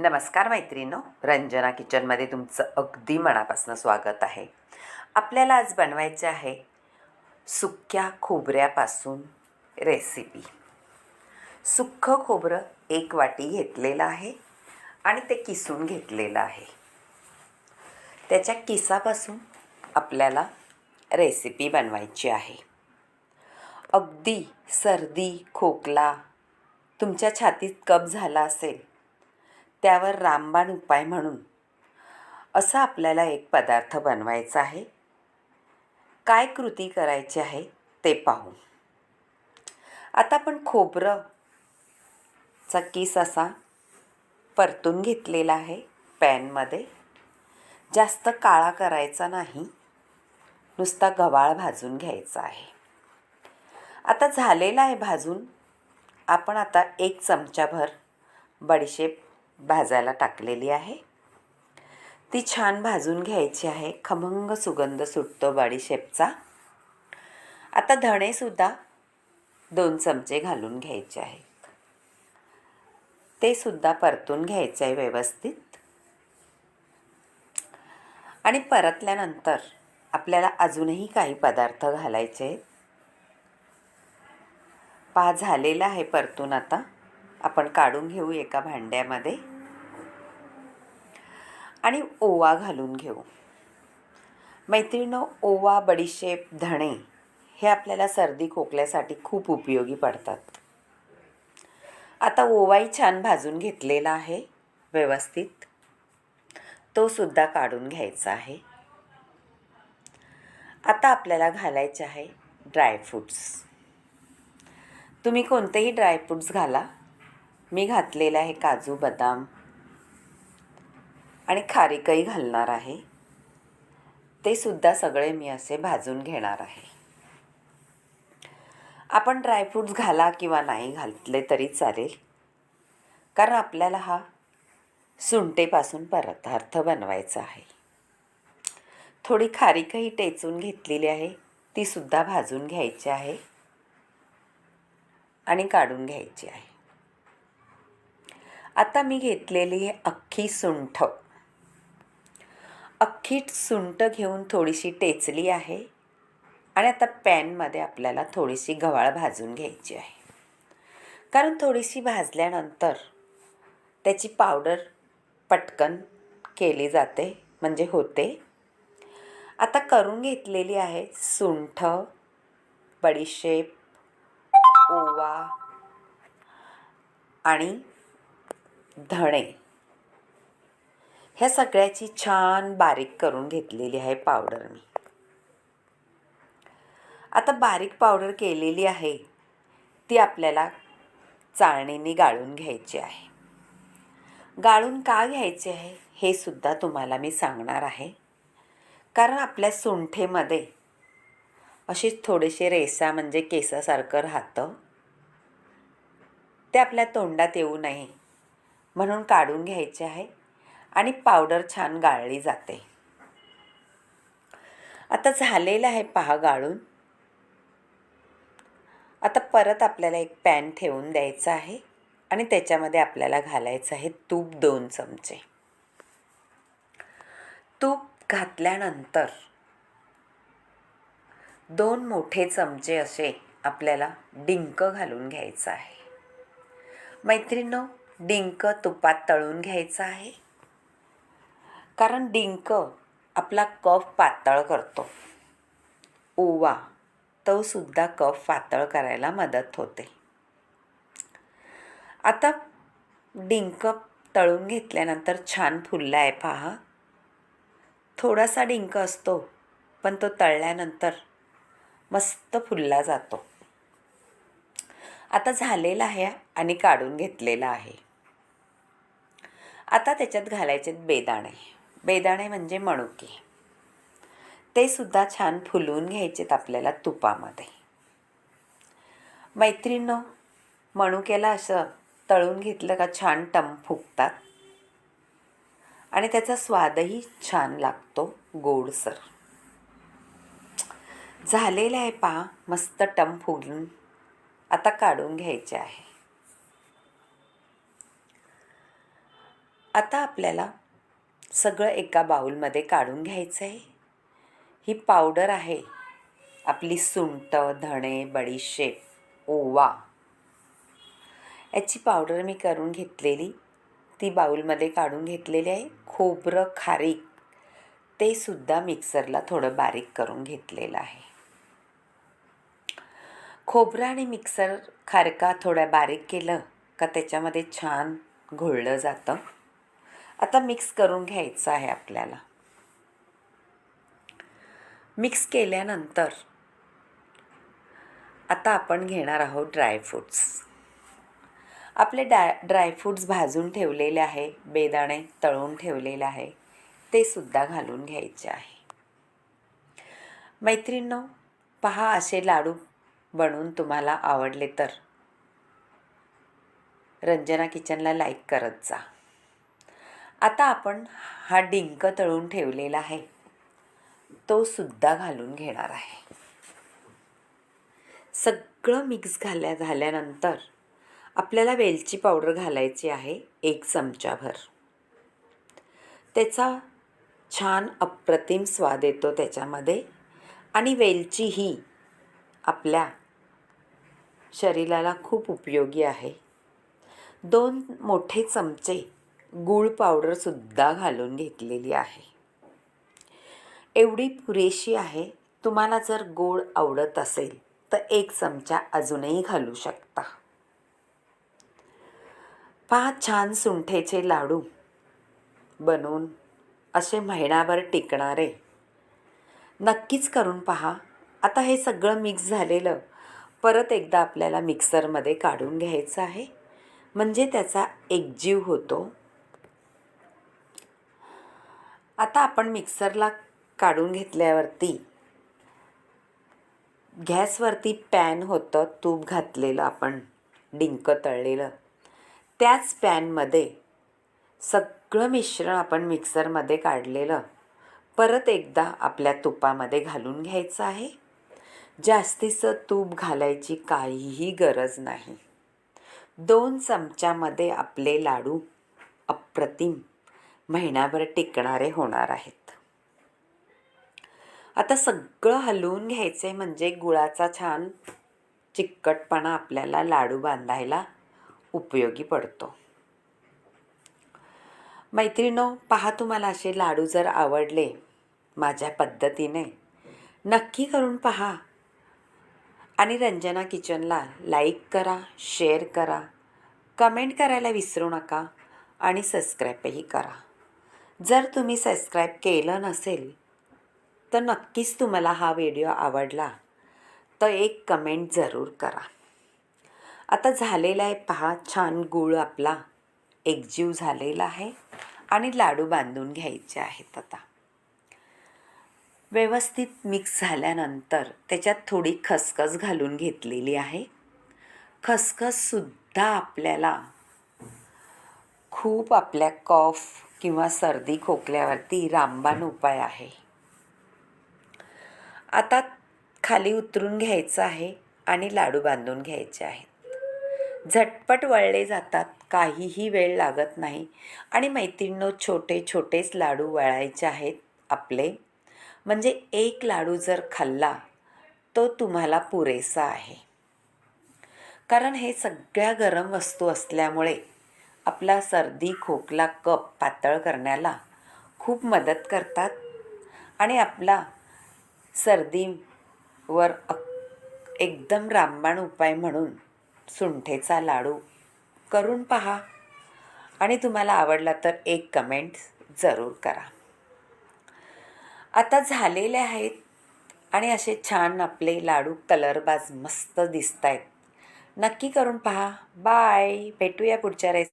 नमस्कार मैत्रिणो रंजना किचनमध्ये तुमचं अगदी मनापासून स्वागत आहे. आपल्याला आज बनवायचे आहे सुक्या खोबऱ्यापासून रेसिपी सुखं खोबरं एक वाटी घेतलेलं आहे आणि ते किसून घेतलेलं आहे. त्याच्या किसापासून आपल्याला रेसिपी बनवायची आहे. अगदी सर्दी खोकला तुमच्या छातीत कप झाला असेल त्यावर रामबाण उपाय म्हणून असा आपल्याला एक पदार्थ बनवायचा आहे. काय कृती करायची आहे ते पाहू. आता आपण खोबरं चा किस असा परतून घेतलेला आहे पॅनमध्ये. जास्त काळा करायचा नाही. नुसता गवाळ भाजून घ्यायचा आहे. आता झालेला आहे भाजून. आपण आता एक चमचाभर बडीशेप भाजायला टाकलेली आहे. ती छान भाजून घ्यायची आहे. खमंग सुगंध सुटतो बडीशेपचा आता धणेसुद्धा दोन चमचे घालून घ्यायचे आहेत. ते सुद्धा परतून घ्यायचे आहे व्यवस्थित. आणि परतल्यानंतर आपल्याला अजूनही काही पदार्थ घालायचे आहेत. पहा झालेला आहे परतून आता. आपण काढून घेऊ एका भांड्यामध्ये. आणि ओवा घालून घेऊ. मैत्रिणं ओवा बडीशेप धणे हे आपल्याला सर्दी खोकल्यासाठी खूप उपयोगी पडतात. आता ओवाही छान भाजून घेतलेला आहे व्यवस्थित. तो सुद्धा काढून घ्यायचा आहे. आता आपल्याला घालायचे आहे ड्रायफ्रूट्स तुम्ही कोणतेही ड्रायफ्रूट्स घाला. मी घातलेलं आहे काजू बदाम. आणि खारीकही घालणार आहे. ते सुद्धा सगळे मी असे भाजून घेणार आहे. आपण ड्रायफ्रूट्स घाला किंवा नाही घातले तरी चालेल. कारण आपल्याला हा सुंटेपासून पदार्थ बनवायचा आहे. थोडी खारीकही टेचून घेतलेली आहे. ती सुद्धा भाजून घ्यायची आहे. आणि काढून घ्यायची आहे. आता मी घेतलेली आहे अख्खी सुंठ. अख्खी सुंठ घेऊन थोडीशी टेचली आहे. आणि आता पॅनमध्ये आपल्याला थोडीशी गव्हाळ भाजून घ्यायची आहे. कारण थोडीशी भाजल्यानंतर त्याची पावडर पटकन केली जाते म्हणजे होते. आता करून घेतलेली आहे सुंठ बडीशेप ओवा आणि धणे. ह्या सगळ्याची छान बारीक करून घेतलेली आहे पावडर मी. आता बारीक पावडर केलेली आहे ती आपल्याला चाळणीने गाळून घ्यायची आहे. गाळून का घ्यायचे आहे हे सुद्धा तुम्हाला मी सांगणार आहे. कारण आपल्या सुंठेमध्ये अशीच थोडेसे रेसा म्हणजे केसासारखं राहतं. ते आपल्या तोंडात येऊ नये. म्हणून काढून घ्यायचे आहे आणि पावडर छान गाळली जाते. आता झालेलं आहे पहा गाळून. आता परत आपल्याला एक पॅन ठेवून द्यायचं आहे आणि त्याच्यामध्ये आपल्याला घालायचं आहे तूप दोन चमचे. तूप घातल्यानंतर दोन मोठे चमचे असे आपल्याला डिंक घालून घ्यायचं आहे. मैत्रिणींनो डिंक तुपात तळून घ्यायचं आहे. कारण डिंक आपला कफ पातळ करतो. ओवा तो सुद्धा कफ पातळ करायला मदत होते. आता डिंक तळून घेतल्यानंतर छान फुलला आहे पहा. थोडासा डिंक असतो पण तो तळल्यानंतर मस्त फुलला जातो. आता झालेला आहे आणि काढून घेतलेला आहे. आता त्याच्यात घालायचे बेदाणे. बेदाणे म्हणजे मणुके. ते सुद्धा छान फुलवून घ्यायचेत आपल्याला तुपामध्ये. मैत्रिणींनो मणुक्याला असं तळून घेतलं का छान टम फुगतात. आणि त्याचा स्वादही छान लागतो गोडसर. झालेलं आहे पहा मस्त टम फुगून. आता काढून घ्यायचे आहे. आता आपल्याला सगळं एका बाऊलमध्ये काढून घ्यायचं आहे. ही पावडर आहे. आपली सुंट धणे बडीशेप ओवा. याची पावडर मी करून घेतलेली. ती बाऊलमध्ये काढून घेतलेली आहे. खोबरं खारीक. ते सुद्धा मिक्सरला थोडं बारीक करून घेतलेलं आहे. खोबरं आणि मिक्सर खारका थोड्या बारीक केलं का त्याच्यामध्ये छान घोळलं जातं. आता मिक्स करून घ्यायचं आहे आपल्याला. मिक्स केल्यानंतर आता आपण घेणार आहोत ड्रायफ्रूट्स आपले डाय ड्रायफ्रूट्स भाजून ठेवलेले आहे बेदाणे तळून ठेवलेले आहे ते सुद्धा घालून घ्यायचे आहे. मैत्रिणींनो पहा असे लाडू बनवून तुम्हाला आवडले तर. रंजना किचनला लाईक करत जा. आता आपण हा डिंक तळून ठेवलेला आहे. तो सुद्धा घालून घेणार आहे. सगळं मिक्स घाल्या झाल्यानंतर आपल्याला वेलची पावडर घालायची आहे एक चमचाभर. त्याचा छान अप्रतिम स्वाद येतो त्याच्यामध्ये आणि वेलची ही आपल्या शरीराला खूप उपयोगी आहे. दोन मोठे चमचे गूळ पावडरसुद्धा घालून घेतलेली आहे. एवढी पुरेशी आहे तुम्हाला जर गोड आवडत असेल तर एक चमचा अजूनही घालू शकता. पहा छान सुंठेचे लाडू. बनवून असे महिनाभर टिकणारे. नक्कीच करून पहा. आता हे सगळं मिक्स झालेलं. परत एकदा आपल्याला मिक्सरमध्ये काढून घ्यायचं आहे. म्हणजे त्याचा एकजीव होतो. आता आपण मिक्सरला काढून घेतल्यावरती गॅसवरती पॅन होतं तूप घातलेलं आपण डिंक तळलेलं. त्याच पॅनमध्ये सगळं मिश्रण आपण मिक्सरमध्ये काढलेलं. परत एकदा आपल्या तुपामध्ये घालून घ्यायचं आहे. जास्तीचं तूप घालायची काहीही गरज नाही. दोन चमच्यामध्ये आपले लाडू अप्रतिम महिनाभर टिकणारे होणार आहेत. आता सगळं हलवून घ्यायचं आहे म्हणजे गुळाचा छान चिकटपणा आपल्याला लाडू बांधायला उपयोगी पडतो. मैत्रिणो पहा तुम्हाला असे लाडू जर आवडले माझ्या पद्धतीने नक्की करून पहा. आणि रंजना किचनला लाईक करा शेअर करा कमेंट करायला विसरू नका आणि सबस्क्राईबही करा. जर तुम्ही सबस्क्राईब केलं नसेल तर नक्कीच तुम्हाला हा व्हिडिओ आवडला. तर एक कमेंट जरूर करा. आता झालेला आहे पहा छान गूळ आपला एकजीव झालेला आहे आणि लाडू बांधून घ्यायचे आहेत आता. व्यवस्थित मिक्स झाल्यानंतर त्याच्यात थोडी खसखस घालून घेतलेली आहे. खसखससुद्धा आपल्याला खूप आपल्या कॉफ किंवा सर्दी खोकल्यावरती रामबाण उपाय आहे. आता खाली उतरून घ्यायचं आहे आणि लाडू बांधून घ्यायचे आहेत. झटपट वळले जातात काहीही वेळ लागत नाही आणि मैत्रिणींनो छोटे छोटेच लाडू वळायचे आहेत आपले. म्हणजे एक लाडू जर खाल्ला तो तुम्हाला पुरेसा आहे. कारण हे सगळ्या गरम वस्तू असल्यामुळे आपला सर्दी खोकला कप पातळ करण्याला खूप मदत करतात. आणि आपला सर्दीवर एकदम रामबाण उपाय म्हणून सुंठेचा लाडू करून पहा. आणि तुम्हाला आवडला तर एक कमेंट जरूर करा. आता झालेले आहेत आणि असे छान आपले लाडू कलरबाज मस्त दिसत आहेत नक्की करून पहा. बाय भेटूया पुढच्या रेस